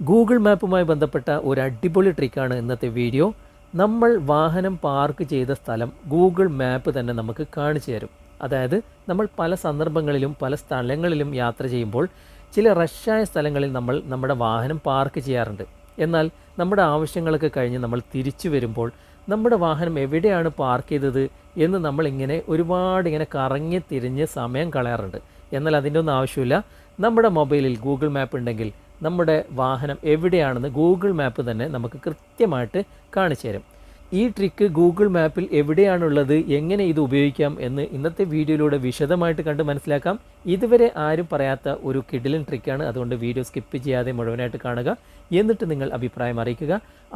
Google മാപ്പുമായി ബന്ധപ്പെട്ട ഒരു അടിപൊളി ട്രിക്കാണ് ഇന്നത്തെ വീഡിയോ. നമ്മൾ വാഹനം പാർക്ക് ചെയ്ത സ്ഥലം ഗൂഗിൾ മാപ്പ് തന്നെ നമുക്ക് കാണിച്ചു തരും. അതായത് നമ്മൾ പല സന്ദർഭങ്ങളിലും പല സ്ഥലങ്ങളിലും യാത്ര ചെയ്യുമ്പോൾ ചില റഷായ സ്ഥലങ്ങളിൽ നമ്മൾ നമ്മുടെ വാഹനം പാർക്ക് ചെയ്യാറുണ്ട്. എന്നാൽ നമ്മുടെ ആവശ്യങ്ങളൊക്കെ കഴിഞ്ഞ് നമ്മൾ തിരിച്ചു വരുമ്പോൾ നമ്മുടെ വാഹനം എവിടെയാണ് പാർക്ക് ചെയ്തത് എന്ന് നമ്മളിങ്ങനെ ഒരുപാട് ഇങ്ങനെ കറങ്ങി തിരിഞ്ഞ് സമയം കളയാറുണ്ട്. എന്നാൽ അതിന്റെ ഒന്നും ആവശ്യമില്ല. നമ്മുടെ മൊബൈലിൽ ഗൂഗിൾ മാപ്പ് ഉണ്ടെങ്കിൽ നമ്മുടെ വാഹനം എവിടെയാണെന്ന് ഗൂഗിൾ മാപ്പ് തന്നെ നമുക്ക് കൃത്യമായിട്ട് കാണിച്ചു തരും ഈ ട്രിക്ക് ഗൂഗിൾ മാപ്പിൽ എവിടെയാണുള്ളത് എങ്ങനെ ഇത് ഉപയോഗിക്കാം എന്ന് ഇന്നത്തെ വീഡിയോയിലൂടെ വിശദമായിട്ട് കണ്ട് മനസ്സിലാക്കാം. ഇതുവരെ ആരും പറയാത്ത ഒരു കിഡിലൻ ട്രിക്കാണ് അതുകൊണ്ട് വീഡിയോ സ്കിപ്പ് ചെയ്യാതെ മുഴുവനായിട്ട് കാണുക. എന്നിട്ട് നിങ്ങൾ അഭിപ്രായം അറിയിക്കുക.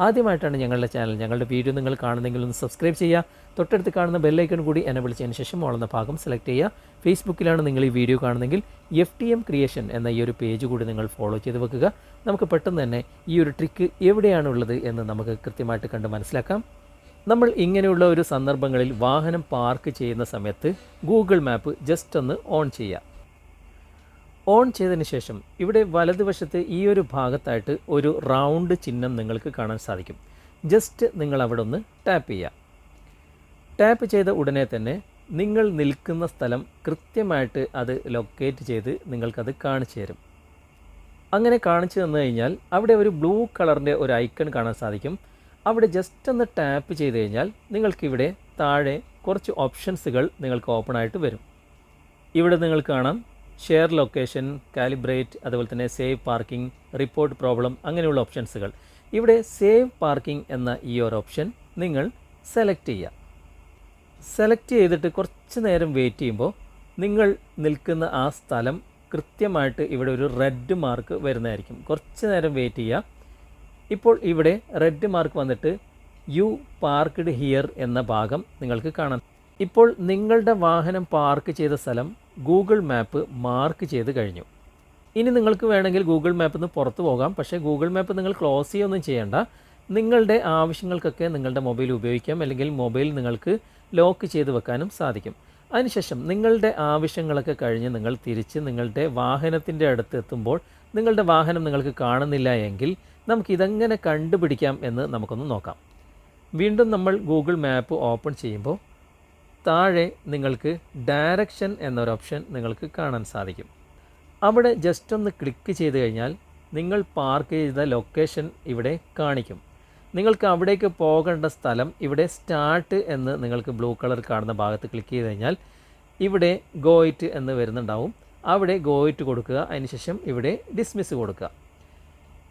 ആദ്യമായിട്ടാണ് ഞങ്ങളുടെ ചാനൽ ഞങ്ങളുടെ വീഡിയോ നിങ്ങൾ കാണുന്നെങ്കിൽ ഒന്ന് സബ്സ്ക്രൈബ് ചെയ്യുക. തൊട്ടടുത്ത് കാണുന്ന ബെല്ലൈക്കൺ കൂടി എന്നെ വിളിച്ചതിന് ശേഷം ഓളുന്ന ഭാഗം സെലക്ട് ചെയ്യുക. ഫേസ്ബുക്കിലാണ് നിങ്ങൾ ഈ വീഡിയോ കാണുന്നെങ്കിൽ എഫ് ടി എം ക്രിയേഷൻ എന്ന ഈ ഒരു പേജ് കൂടി നിങ്ങൾ ഫോളോ ചെയ്ത് വെക്കുക. നമുക്ക് പെട്ടെന്ന് തന്നെ ഈ ഒരു ട്രിക്ക് എവിടെയാണുള്ളത് എന്ന് നമുക്ക് കൃത്യമായിട്ട് കണ്ട് മനസ്സിലാക്കാം. നമ്മൾ ഇങ്ങനെയുള്ള ഒരു സന്ദർഭങ്ങളിൽ വാഹനം പാർക്ക് ചെയ്യുന്ന സമയത്ത് ഗൂഗിൾ മാപ്പ് ജസ്റ്റ് ഒന്ന് ഓൺ ചെയ്യുക ഓൺ ചെയ്തതിന് ശേഷം ഇവിടെ വലതുവശത്ത് ഈ ഒരു ഭാഗത്തായിട്ട് ഒരു റൗണ്ട് ചിഹ്നം നിങ്ങൾക്ക് കാണാൻ സാധിക്കും. ജസ്റ്റ് നിങ്ങൾ അവിടെ ഒന്ന് ടാപ്പ് ചെയ്യുക ടാപ്പ് ചെയ്ത ഉടനെ തന്നെ നിങ്ങൾ നിൽക്കുന്ന സ്ഥലം കൃത്യമായിട്ട് അത് ലൊക്കേറ്റ് ചെയ്ത് നിങ്ങൾക്കത് കാണിച്ചു തരും. അങ്ങനെ കാണിച്ചു തന്നു കഴിഞ്ഞാൽ അവിടെ ഒരു ബ്ലൂ കളറിന്റെ ഒരു ഐക്കൺ കാണാൻ സാധിക്കും. അവിടെ ജസ്റ്റ് ഒന്ന് ടാപ്പ് ചെയ്ത് കഴിഞ്ഞാൽ നിങ്ങൾക്കിവിടെ താഴെ കുറച്ച് ഓപ്ഷൻസുകൾ നിങ്ങൾക്ക് ഓപ്പൺ ആയിട്ട് വരും. ഇവിടെ നിങ്ങൾ കാണാം ഷെയർ ലൊക്കേഷൻ കാലിബ്രേറ്റ് അതുപോലെ തന്നെ സേവ് പാർക്കിംഗ് റിപ്പോർട്ട് പ്രോബ്ലം അങ്ങനെയുള്ള ഓപ്ഷൻസുകൾ ഇവിടെ സേവ് പാർക്കിംഗ് എന്ന ഈ ഒരു ഓപ്ഷൻ നിങ്ങൾ സെലക്ട് ചെയ്യുക. സെലക്ട് ചെയ്തിട്ട് കുറച്ച് നേരം വെയിറ്റ് ചെയ്യുമ്പോൾ നിങ്ങൾ നിൽക്കുന്ന ആ സ്ഥലം കൃത്യമായിട്ട് ഇവിടെ ഒരു റെഡ് മാർക്ക് വരുന്നതായിരിക്കും. കുറച്ച് നേരം വെയിറ്റ് ചെയ്യുക. ഇപ്പോൾ ഇവിടെ റെഡ് മാർക്ക് വന്നിട്ട് യു പാർക്ക്ഡ് ഹിയർ എന്ന ഭാഗം നിങ്ങൾക്ക് കാണാം. ഇപ്പോൾ നിങ്ങളുടെ വാഹനം പാർക്ക് ചെയ്ത സ്ഥലം ഗൂഗിൾ മാപ്പ് മാർക്ക് ചെയ്ത് കഴിഞ്ഞു. ഇനി നിങ്ങൾക്ക് വേണമെങ്കിൽ ഗൂഗിൾ മാപ്പ് നിന്ന് പുറത്തു പോകാം. പക്ഷേ ഗൂഗിൾ മാപ്പ് നിങ്ങൾ ക്ലോസ് ചെയ്യൊന്നും ചെയ്യേണ്ട. നിങ്ങളുടെ ആവശ്യങ്ങൾക്കൊക്കെ നിങ്ങളുടെ മൊബൈൽ ഉപയോഗിക്കാം. അല്ലെങ്കിൽ മൊബൈൽ നിങ്ങൾക്ക് ലോക്ക് ചെയ്ത് വെക്കാനും സാധിക്കും. അതിനുശേഷം നിങ്ങളുടെ ആവശ്യങ്ങളൊക്കെ കഴിഞ്ഞ് നിങ്ങൾ തിരിച്ച് നിങ്ങളുടെ വാഹനത്തിന്റെ അടുത്ത് എത്തുമ്പോൾ നിങ്ങളുടെ വാഹനം നിങ്ങൾക്ക് കാണുന്നില്ല എങ്കിൽ നമുക്ക് ഇതെങ്ങനെ കണ്ടുപിടിക്കാം എന്ന് നമുക്കൊന്ന് നോക്കാം. വീണ്ടും നമ്മൾ ഗൂഗിൾ മാപ്പ് ഓപ്പൺ ചെയ്യുമ്പോൾ താഴെ നിങ്ങൾക്ക് ഡയറക്ഷൻ എന്നൊരു ഓപ്ഷൻ നിങ്ങൾക്ക് കാണാൻ സാധിക്കും. അവിടെ ജസ്റ്റ് ഒന്ന് ക്ലിക്ക് ചെയ്ത് കഴിഞ്ഞാൽ നിങ്ങൾ പാർക്ക് ചെയ്ത ലൊക്കേഷൻ ഇവിടെ കാണിക്കും. നിങ്ങൾക്ക് അവിടേക്ക് പോകേണ്ട സ്ഥലം ഇവിടെ സ്റ്റാർട്ട് എന്ന് നിങ്ങൾക്ക് ബ്ലൂ കളർ കാണുന്ന ഭാഗത്ത് ക്ലിക്ക് ചെയ്ത് കഴിഞ്ഞാൽ ഇവിടെ ഗോയിറ്റ് എന്ന് വരുന്നുണ്ടാവും. അവിടെ ഗോയിറ്റ് കൊടുക്കുക അതിനുശേഷം ഇവിടെ ഡിസ്മിസ് കൊടുക്കുക.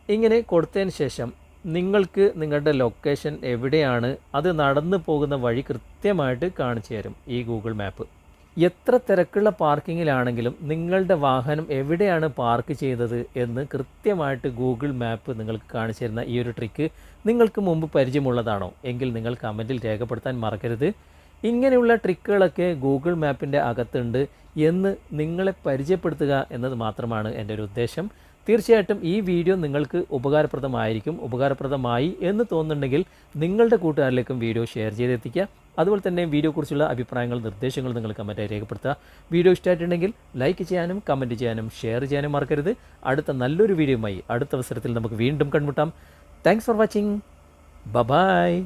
ഇങ്ങനെ കൊടുത്തതിന് ശേഷം നിങ്ങൾക്ക് നിങ്ങളുടെ ലൊക്കേഷൻ എവിടെയാണ്? അത് നടന്നു പോകുന്ന വഴി കൃത്യമായിട്ട് കാണിച്ചു തരും ഈ ഗൂഗിൾ മാപ്പ് എത്ര തിരക്കുള്ള പാർക്കിങ്ങിലാണെങ്കിലും നിങ്ങളുടെ വാഹനം എവിടെയാണ് പാർക്ക് ചെയ്തത് എന്ന് കൃത്യമായിട്ട് ഗൂഗിൾ മാപ്പ് നിങ്ങൾക്ക് കാണിച്ചു തരുന്ന ഈ ഒരു ട്രിക്ക് നിങ്ങൾക്ക് മുമ്പ് പരിചയമുള്ളതാണോ? എങ്കിൽ നിങ്ങൾ കമന്റിൽ രേഖപ്പെടുത്താൻ മറക്കരുത്. ഇങ്ങനെയുള്ള ട്രിക്കുകളൊക്കെ ഗൂഗിൾ മാപ്പിന്റെ അകത്തുണ്ട് എന്ന് നിങ്ങളെ പരിചയപ്പെടുത്തുക എന്നത് മാത്രമാണ് എന്റെ ഒരു ഉദ്ദേശം. തീർച്ചയായിട്ടും ഈ വീഡിയോ നിങ്ങൾക്ക് ഉപകാരപ്രദമായിരിക്കും ഉപകാരപ്രദമായി എന്ന് തോന്നുന്നുണ്ടെങ്കിൽ നിങ്ങളുടെ കൂട്ടുകാരിലേക്കും വീഡിയോ ഷെയർ ചെയ്തെത്തിക്കുക. അതുപോലെ തന്നെ വീഡിയോക്കുറിച്ചുള്ള അഭിപ്രായങ്ങൾ നിർദ്ദേശങ്ങൾ നിങ്ങൾ കമന്റായി രേഖപ്പെടുത്തുക. വീഡിയോ ഇഷ്ടമായിട്ടുണ്ടെങ്കിൽ ലൈക്ക് ചെയ്യാനും കമന്റ് ചെയ്യാനും ഷെയർ ചെയ്യാനും മറക്കരുത്. അടുത്ത നല്ലൊരു വീഡിയോയുമായി അടുത്ത അവസരത്തിൽ നമുക്ക് വീണ്ടും കണ്ടുമുട്ടാം. Thanks for watching bye-bye